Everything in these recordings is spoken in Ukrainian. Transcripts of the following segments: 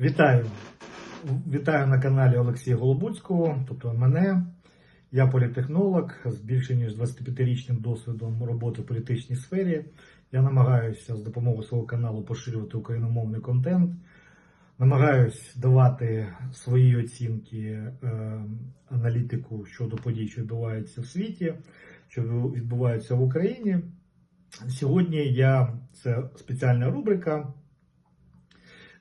Вітаю! Вітаю на каналі Олексія Голобуцького, тобто мене. Я політехнолог з більше ніж 25-річним досвідом роботи в політичній сфері. Я намагаюся з допомогою свого каналу поширювати україномовний контент, намагаюсь давати свої оцінки е, аналітику щодо подій, що відбуваються в світі, що відбуваються в Україні. Сьогодні я це спеціальна рубрика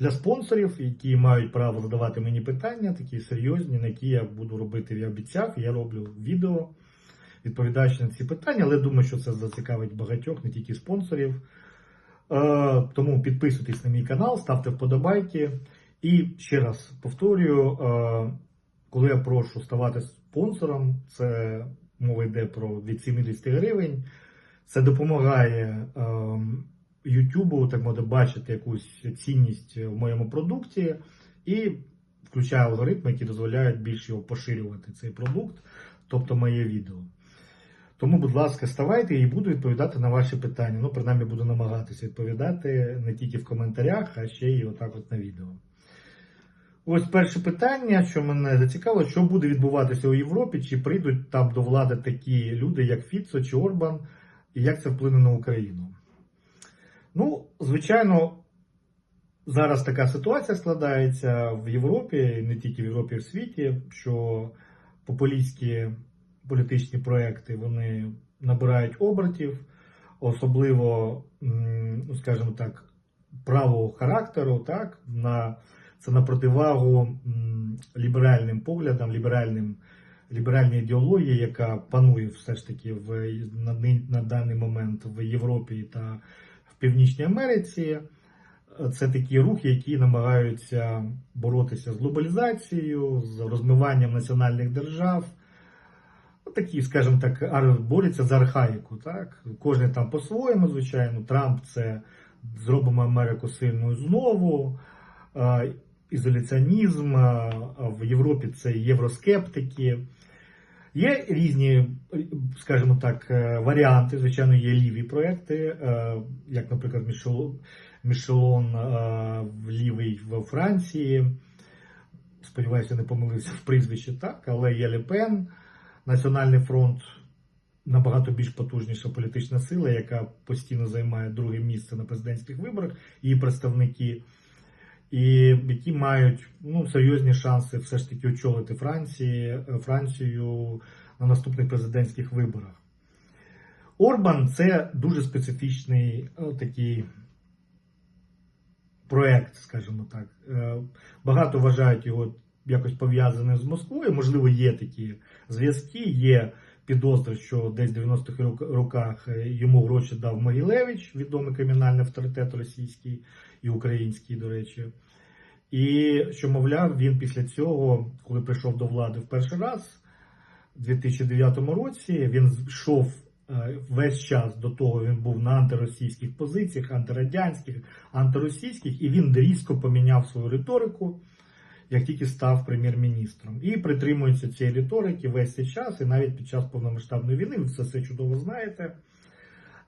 для спонсорів, які мають право задавати мені питання, такі серйозні, на які я буду робити, я обіцяв. Я роблю відео, відповідаючи на ці питання, але думаю, що це зацікавить багатьох, не тільки спонсорів. Е, Тому підписуйтесь на мій канал, ставте вподобайки. І ще раз повторюю, е, коли я прошу ставати спонсором, це мова йде про від 70 гривень. Це допомагає е, Ютубу так мовити, бачити якусь цінність в моєму продукті і включає алгоритми, які дозволяють більш його поширювати цей продукт, тобто моє відео. Тому, будь ласка, ставайте і буду відповідати на ваші питання. Ну, принаймні, буду намагатися відповідати не тільки в коментарях, а ще й отак от на відео. Ось перше питання, що мене зацікавило, що буде відбуватися у Європі, чи прийдуть там до влади такі люди, як Фіцо чи Орбан, і як це вплине на Україну. Ну, звичайно, зараз така ситуація складається в Європі, не тільки в Європі, в світі, що популістські політичні проекти вони набирають обертів, особливо, ну, скажімо так, правого характеру, так, на, це на противагу ліберальним поглядам, ліберальним, ліберальній ідеології, яка панує все ж таки в, на, на даний момент в Європі та Північній Америці. Це такі рухи, які намагаються боротися з глобалізацією, з розмиванням національних держав. Такі, скажімо так, борються за архаїку. Так? Кожен там по-своєму, звичайно. Трамп це зробимо Америку сильною знову. Ізоляціонізм в Європі це євроскептики. Є різні, скажімо так, е, варіанти. Звичайно, є ліві проекти, е, як, наприклад, Мішелон, е, в лівий в Франції. Сподіваюся, не помилився в прізвищі так, але є Лепен, Національний фронт набагато більш потужніша політична сила, яка постійно займає друге місце на президентських виборах, її представники, і які мають ну, серйозні шанси все ж таки очолити Франції, Францію на наступних президентських виборах. Орбан це дуже специфічний е, такий проект, скажімо так. Е, Багато вважають його якось пов'язаним з Москвою. Можливо, є такі зв'язки, є підозри, що десь в 90-х роках е, йому гроші дав Могилевич, відомий кримінальний авторитет російський і український, до речі. І що, мовляв, він після цього, коли прийшов до влади в перший раз, у 2009 році, він йшов е, весь час до того, він був на антиросійських позиціях, антирадянських, антиросійських, і він різко поміняв свою риторику, як тільки став прем'єр-міністром. І притримується цієї риторики весь цей час, і навіть під час повномасштабної війни, ви це все чудово знаєте.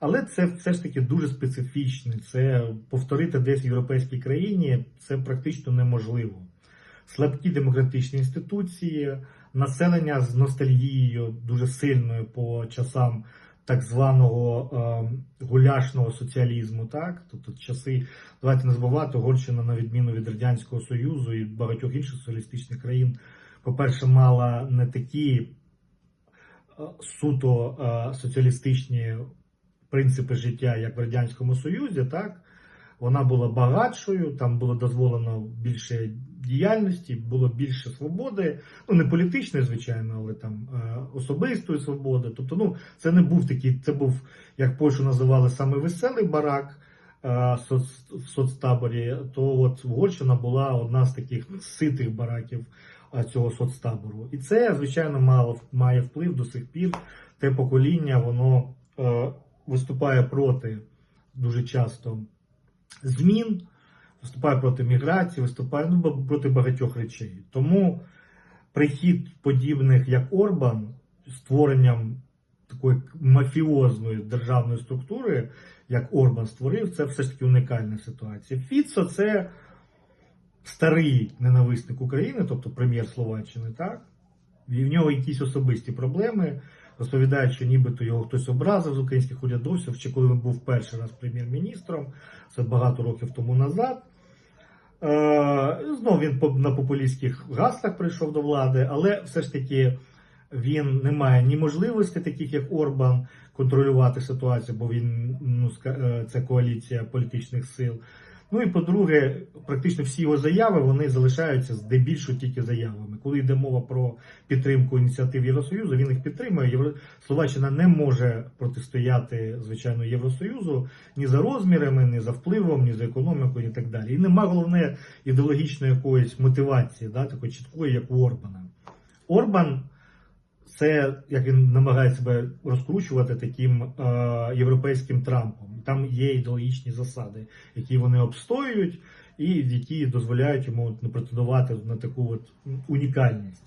Але це все ж таки дуже специфічне. Це повторити десь в європейській країні це практично неможливо. Слабкі демократичні інституції, населення з ностальгією дуже сильною по часам так званого е, гуляшного соціалізму. Так, тобто часи, давайте не забувати, Угорщина, на відміну від радянського союзу і багатьох інших соціалістичних країн, по-перше, мала не такі е, суто е, соціалістичні принципи життя, як в Радянському Союзі, так вона була багатшою, там було дозволено більше діяльності, було більше свободи. Ну не політичної, звичайно, але там е, особистої свободи. Тобто, ну це не був такий, це був, як Польщу називали, саме веселий барак. е, В соцтаборі, то от Угорщина була одна з таких ситих бараків е, цього соцтабору. І це, звичайно, мало має вплив до сих пір. Те покоління, воно виступає проти дуже часто змін, виступає проти міграції, виступає ну, проти багатьох речей. Тому прихід подібних як Орбан створенням такої мафіозної державної структури, як Орбан створив, це все ж таки унікальна ситуація. Фіцо це старий ненависник України, тобто прем'єр Словаччини, так? І в нього якісь особисті проблеми. Розповідають, що нібито його хтось образив з українських урядовців, ще коли він був перший раз прем'єр-міністром, це багато років тому назад. Е, Знов він на популістських гаслах прийшов до влади, але все ж таки він не має ні можливості, таких як Орбан, контролювати ситуацію, бо він ну, е, це коаліція політичних сил. Ну і по-друге, практично всі його заяви вони залишаються здебільшого тільки заявами. Коли йде мова про підтримку ініціатив Євросоюзу, він їх підтримує. Євро... Словаччина не може протистояти звичайно Євросоюзу ні за розмірами, ні за впливом, ні за економікою, і так далі. І нема головне ідеологічної якоїсь мотивації, да, такої чіткої, як у Орбана. Орбан це як він намагається себе розкручувати таким е, європейським Трампом. Там є ідеологічні засади, які вони обстоюють, і які дозволяють йому ну, претендувати на таку от унікальність.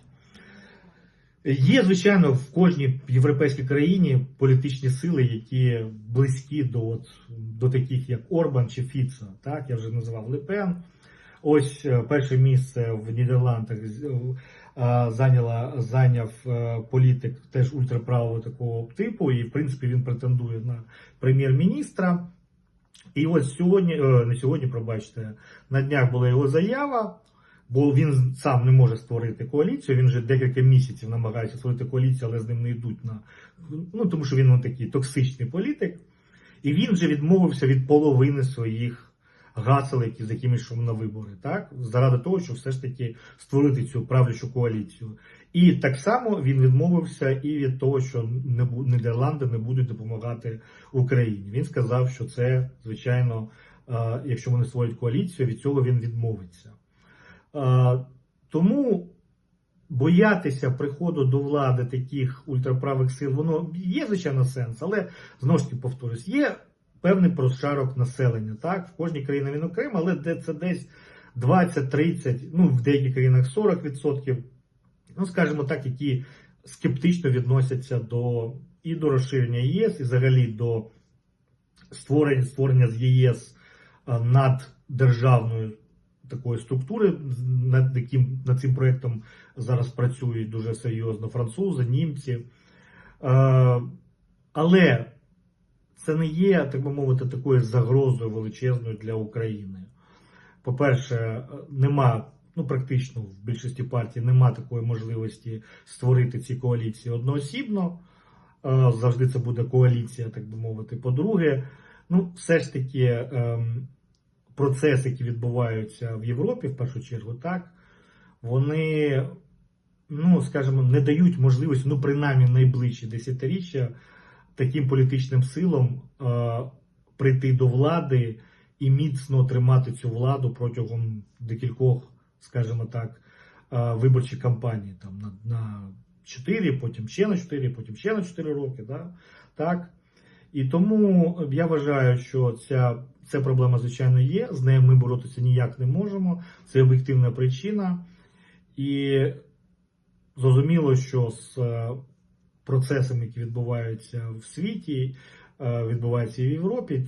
Є, звичайно, в кожній європейській країні політичні сили, які близькі до, от, до таких, як Орбан чи Фіца. Так, я вже називав Лепен. Ось е, перше місце в Нідерландах зайняла, зайняв е, політик теж ультраправого такого типу, і в принципі він претендує на прем'єр-міністра. І ось сьогодні, е, не сьогодні, пробачте, на днях була його заява, бо він сам не може створити коаліцію. Він вже декілька місяців намагається створити коаліцію, але з ним не йдуть на ну тому, що він ну, такий токсичний політик. І він вже відмовився від половини своїх гасел, які з якими йшов на вибори, так заради того, щоб все ж таки створити цю правлячу коаліцію. І так само він відмовився і від того, що Нідерланди не будуть допомагати Україні. Він сказав, що це звичайно, якщо вони створять коаліцію, від цього він відмовиться. Тому боятися приходу до влади таких ультраправих сил, воно є, звичайно, сенс, але знову ж таки повторюсь, є певний прошарок населення. Так, в кожній країні він окремо, але де це десь 20-30, ну в деяких країнах 40%, ну скажімо так, які скептично відносяться до і до розширення ЄС, і взагалі до створення, створення з ЄС е, наддержавної такої структури, над яким над цим проектом зараз працюють дуже серйозно французи, німці. Е, Але це не є, так би мовити, такою загрозою величезною для України. По-перше, нема, ну практично в більшості партій нема такої можливості створити ці коаліції одноосібно. Е, Завжди це буде коаліція, так би мовити. По-друге, ну, все ж таки, ем, процеси, які відбуваються в Європі, в першу чергу, так, вони, ну, скажімо, не дають можливості, ну, принаймні найближчі десятиріччя, таким політичним силам е, прийти до влади і міцно тримати цю владу протягом декількох, скажімо так, е, виборчих кампаній там на, на 4, потім ще на 4, потім ще на 4 роки. Да? Так? І тому я вважаю, що ця, ця проблема, звичайно, є. З нею ми боротися ніяк не можемо. Це об'єктивна причина. І зрозуміло, що з процесами, які відбуваються в світі, е, відбуваються і в Європі,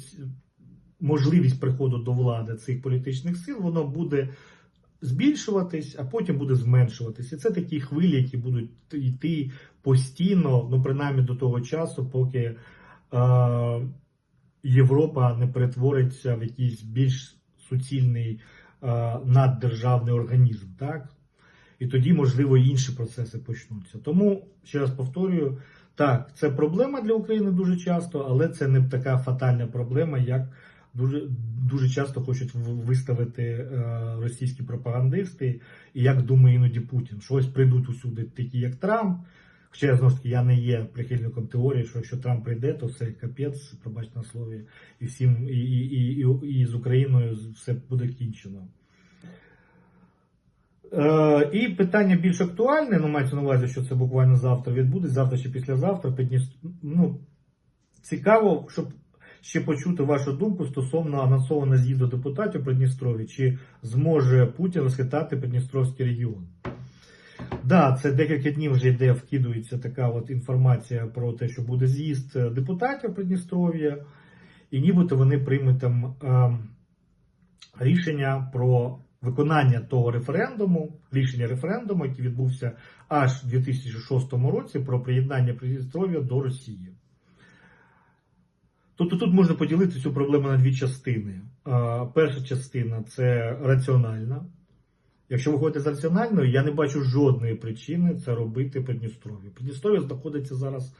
можливість приходу до влади цих політичних сил, воно буде збільшуватись, а потім буде зменшуватись. І це такі хвилі, які будуть йти постійно, ну принаймні до того часу, поки е, Європа не перетвориться в якийсь більш суцільний е, наддержавний організм. Так? І тоді, можливо, інші процеси почнуться. Тому, ще раз повторюю, так, це проблема для України дуже часто, але це не така фатальна проблема, як дуже, дуже часто хочуть виставити е, російські пропагандисти, і як думає іноді Путін, що ось прийдуть усюди такі, як Трамп. Хоча я знову ж таки я не є прихильником теорії, що якщо Трамп прийде, то все капець, пробачте на слові, і всім, і, і, і, і з Україною все буде кінчено. Е, і питання більш актуальне, ну мається на увазі, що це буквально завтра відбудеться, завтра чи післязавтра. Ну, цікаво, щоб ще почути вашу думку стосовно анонсованого з'їзду депутатів Придністрові, чи зможе Путін розхитати Придністровський регіон. Да, це декілька днів вже йде, вкидується така от інформація про те, що буде з'їзд е, депутатів Придністров'я, і нібито вони приймуть там е, рішення про виконання того референдуму, рішення референдуму, який відбувся аж у 2006 році про приєднання Придністров'я до Росії. Тобто тут можна поділити цю проблему на дві частини. Перша частина це раціональна. Якщо виходити з раціональної, я не бачу жодної причини це робити Придністров'ю. Придністров'я знаходиться зараз,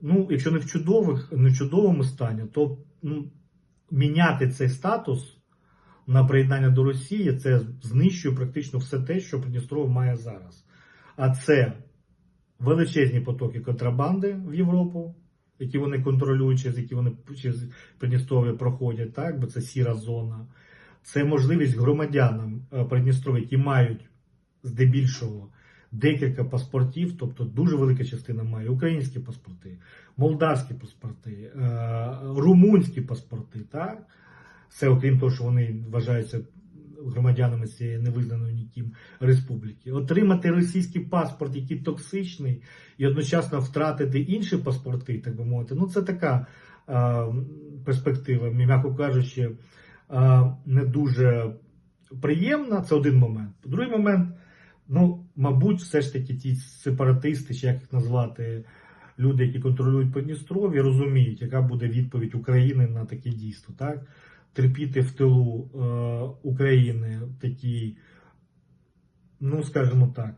ну, якщо не в чудових, не в чудовому стані, то ну, міняти цей статус на приєднання до Росії це знищує практично все те, що Придністров'я має зараз. А це величезні потоки контрабанди в Європу, які вони контролюють, через які вони через Придністров'я проходять, так, бо це сіра зона. Це можливість громадянам е, Придністров'я, які мають здебільшого декілька паспортів, тобто дуже велика частина має українські паспорти, молдавські паспорти, е, румунські паспорти, так? Це окрім того, що вони вважаються громадянами цієї невизнаної ніким республіки. Отримати російський паспорт, який токсичний, і одночасно втратити інші паспорти, так би мовити, ну це така е, перспектива, м'яко кажучи, е, не дуже приємна. Це один момент. Другий момент, ну, мабуть, все ж таки ті сепаратисти, чи як їх назвати, люди, які контролюють Придністров'я, розуміють, яка буде відповідь України на таке дійство. Так? Терпіти в тилу е, України такий, ну, скажімо так,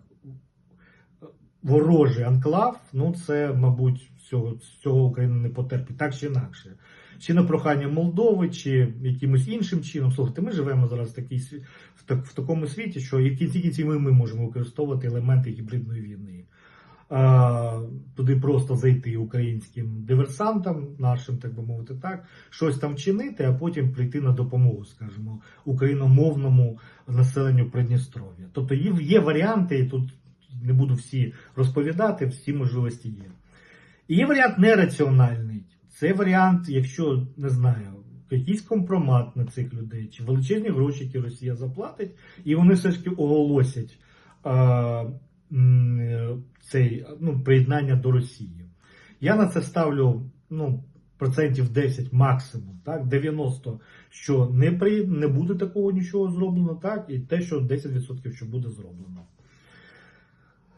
ворожий анклав, ну це, мабуть, цього, цього Україна не потерпить так чи інакше. Чи на прохання Молдови, чи якимось іншим чином. Слухайте, ми живемо зараз в, такій, в, так, в такому світі, що і в кінці кінці ми, ми можемо використовувати елементи гібридної війни. Туди просто зайти українським диверсантам, нашим, так би мовити, так, щось там чинити, а потім прийти на допомогу, скажімо, україномовному населенню Придністров'я. Тобто є, варіанти, і тут не буду всі розповідати, всі можливості є. І є варіант нераціональний. Це варіант, якщо не знаю, якийсь компромат на цих людей, чи величезні гроші, які Росія заплатить, і вони все ж таки оголосять цей, ну, приєднання до Росії. Я на це ставлю ну, процентів 10 максимум, так, 90, що не, при, не буде такого нічого зроблено, так, і те, що 10% що буде зроблено.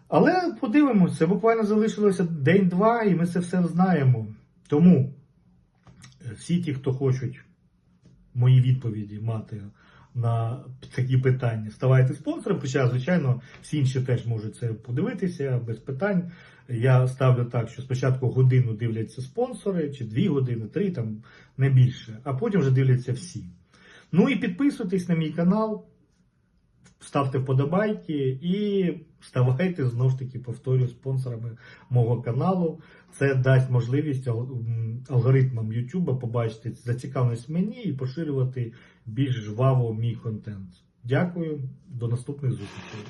Але подивимося, буквально залишилося день-два, і ми це все знаємо. Тому е, всі ті, хто хочуть мої відповіді мати на такі питання, ставайте спонсором. Хоча, звичайно, всі інші теж можуть це подивитися без питань. Я ставлю так, що спочатку годину дивляться спонсори, чи дві години, три, там не більше, а потім вже дивляться всі. Ну і підписуйтесь на мій канал, ставте вподобайки і ставайте знову ж таки, повторюю, спонсорами мого каналу. Це дасть можливість алгоритмам YouTube побачити зацікавленість мені і поширювати більш жваво мій контент. Дякую, до наступних зустрічей.